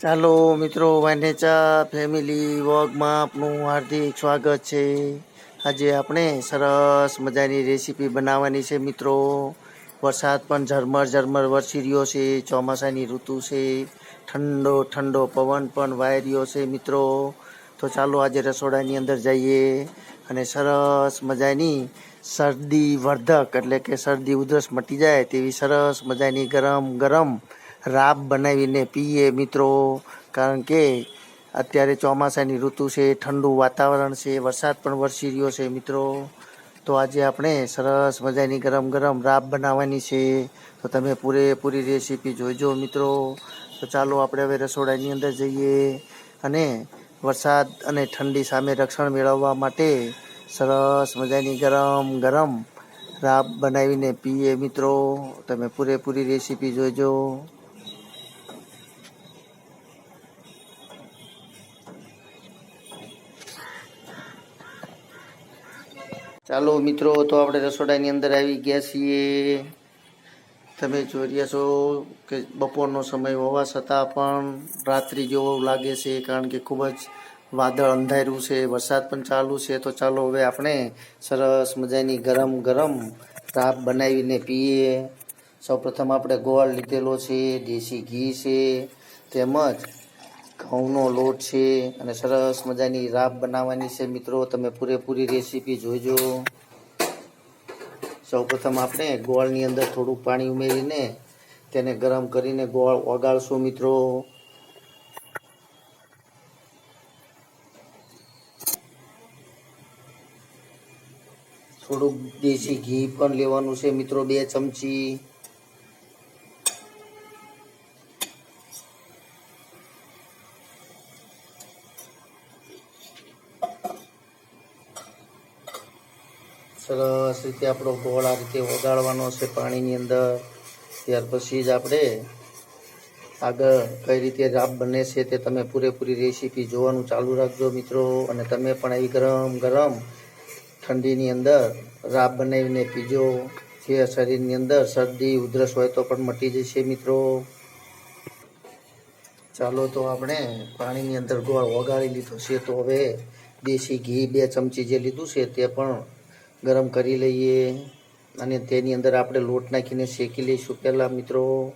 ચાલો મિત્રો વાનેચા ફેમિલી વોગમાં આપનું હાર્દિક સ્વાગત છે. આજે આપણે સરસ મજાની રેસીપી બનાવવાની છે મિત્રો. વરસાદ પણ ઝરમર ઝરમર વરસી રહ્યો છે, ચોમાસાની ઋતુ છે, ઠંડો ઠંડો પવન પણ વાઈ રહ્યો છે મિત્રો. તો ચાલો આજે રસોડાની અંદર જઈએ અને સરસ મજાની શરદી વર્ધક એટલે કે શરદી ઉધરસ મટી જાય તેવી સરસ મજાની ગરમ ગરમ રાબ બનાવીને પીએ મિત્રો. કારણ કે અત્યારે ચોમાસાની ઋતુ છે, ઠંડુ વાતાવરણ છે, વરસાદ પણ વરસી રહ્યો છે મિત્રો. તો આજે આપણે સરસ મજાની ગરમ ગરમ રાબ બનાવવાની છે. તો તમે પૂરેપૂરી રેસીપી જોઈજો મિત્રો. તો ચાલો આપણે હવે રસોડાની અંદર જઈએ અને વરસાદ અને ઠંડી સામે રક્ષણ મેળવવા માટે સરસ મજાની ગરમ ગરમ રાબ બનાવીને પીએ મિત્રો. તમે પૂરેપૂરી રેસીપી જોઈજો. ચાલો મિત્રો, તો આપણે રસોડાની અંદર આવી ગયા છીએ. તમે જોઈ રહ્યા છો કે બપોરનો સમય હોવા છતાં પણ રાત્રિ જેવો લાગે છે, કારણ કે ખૂબ જ વાદળ અંધાર્યું છે, વરસાદ પણ ચાલુ છે. તો ચાલો હવે આપણે સરસ મજાની ગરમ ગરમ તાપ બનાવીને પીએ. સૌપ્રથમ આપણે ગોળ લીધેલો છે, દેશી ઘી છે, તેમજ ઘઉંનો લોટ છે અને સરસ મજાની રાબ બનાવવાની છે મિત્રો. તમે પૂરેપૂરી રેસીપી જોઈજો. સૌપ્રથમ આપણે ગોળની અંદર થોડું પાણી ઉમેરીને તેને ગરમ કરીને ગોળ ઓગાળશું મિત્રો. થોડુંક દેશી ઘી પણ લેવાનું છે મિત્રો, બે ચમચી. સરસ રીતે આપણો ગોળ આ રીતે ઓગાળવાનો છે પાણીની અંદર. ત્યાર પછી જ આપણે આગળ કઈ રીતે રાબ બને છે તે તમે પૂરેપૂરી રેસીપી જોવાનું ચાલુ રાખજો મિત્રો. અને તમે પણ આવી ગરમ ગરમ ઠંડીની અંદર રાબ બનાવીને પીજો. જે શરીરની અંદર શરદી, ઉધરસ હોય તો પણ મટી જશે મિત્રો. ચાલો તો આપણે પાણીની અંદર ગોળ ઓગાળી લીધો છે. તો હવે દેશી ઘી બે ચમચી જે લીધું છે તે પણ ગરમ કરી લઈએ અને તેની અંદર આપણે લોટ નાખીને શેકી લઈશું. પહેલાં મિત્રો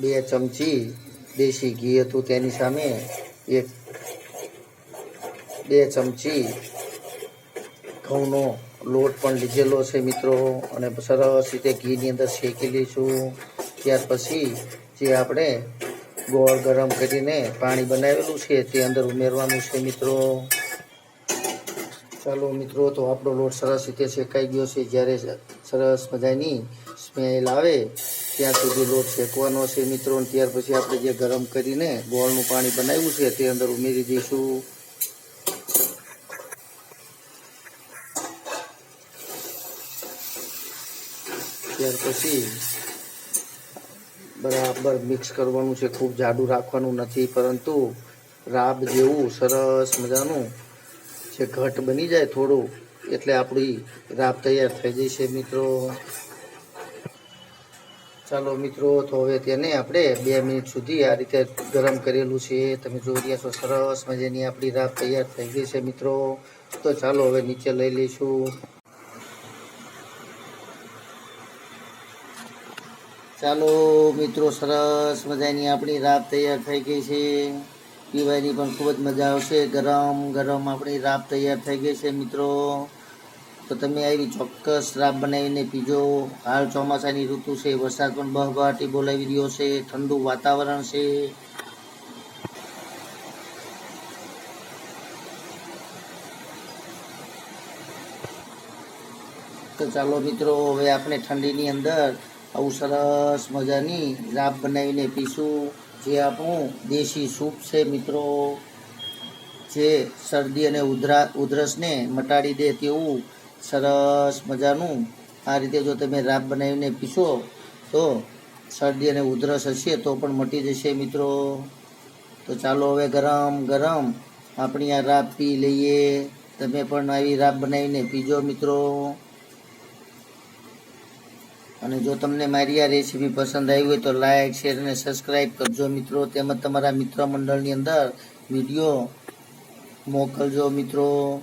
બે ચમચી દેશી ઘી હતું તેની સામે. એક, બે ચમચી ઘઉંનો લોટ પણ લીધેલો છે મિત્રો. અને સરસ રીતે ઘીની અંદર શેકી લઈશું. ત્યાર પછી જે આપણે ગોળ ગરમ કરીને પાણી બનાવેલું છે, તે અંદર ઉમેરવાનું છે મિત્રો. ચાલો મિત્રો, તો આપણો લોટ સરસ રીતે શેકાઈ ગયો છે. જ્યારે સરસ મજાની સ્મેલ આવે, ત્યાં સુધી લોટ શેકવાનો છે મિત્રો. ત્યાર પછી આપણે જે ગરમ કરીને ગોળનું પાણી બનાવ્યું છે, તે અંદર ઉમેરી દઈશું. ત્યાર પછી બરાબર મિક્સ કરવાનું છે, ખૂબ જાડું રાખવાનું નથી, પરંતુ રાબ જેવું સરસ મજાનું જે ઘટ બની જાય થોડું, એટલે આપણી રાબ તૈયાર થઈ જશે મિત્રો. ચાલો મિત્રો, તો હવે તેને આપણે બે મિનિટ સુધી આ રીતે ગરમ કરેલું છે. તમે જોઈ રહ્યા છો, સરસ મજાની આપણી રાબ તૈયાર થઈ ગઈ છે મિત્રો. તો ચાલો હવે નીચે લઈ લઈશું. ચાલો મિત્રો, સરસ મજાની આપણી રાબ તૈયાર થઈ ગઈ છે. પીવાની પણ ખૂબ જ મજા આવશે. ગરમ ગરમ આપણી રાબ તૈયાર થઈ ગઈ છે મિત્રો. તો તમે આવી ચોક્કસ રાબ બનાવીને પીજો. હાલ ચોમાસાની ઋતુ છે. વરસાદ પણ બહબહાટી બોલાવી રહ્યો છે. ઠંડુ વાતાવરણ છે. તો ચાલો મિત્રો, હવે આપણે ઠંડીની અંદર આવું સરસ મજાની રાબ બનાવીને પીશું. જે આપણું દેશી સૂપ છે મિત્રો. જે શરદી અને ઉધરા, ઉધરસને મટાડી દે તેવું સરસ મજાનું આ રીતે જો તમે રાબ બનાવીને પીશો, તો શરદી અને ઉધરસ હશે તો પણ મટી જશે મિત્રો. તો ચાલો હવે ગરમ ગરમ આપણી આ રાબ પી લઈએ. તમે પણ આવી રાબ બનાવીને પીજો મિત્રો. અને જો તમને મારી આ રેસીપી પસંદ આવી હોય તો લાઈક શેર અને સબસ્ક્રાઈબ કરજો. મિત્રો, તેમજ તમારા મિત્ર મંડળની અંદર વીડિયો મોકલજો મિત્રો.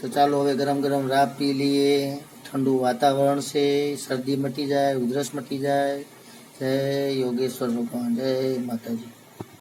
તો ચાલો હવે ગરમ ગરમ રાબ પી લઈએ. ઠંડુ વાતાવરણ છે. શરદી મટી જાય, ઉધરસ મટી જાય. જય યોગેશ્વર ભગવાન. જય માતાજી.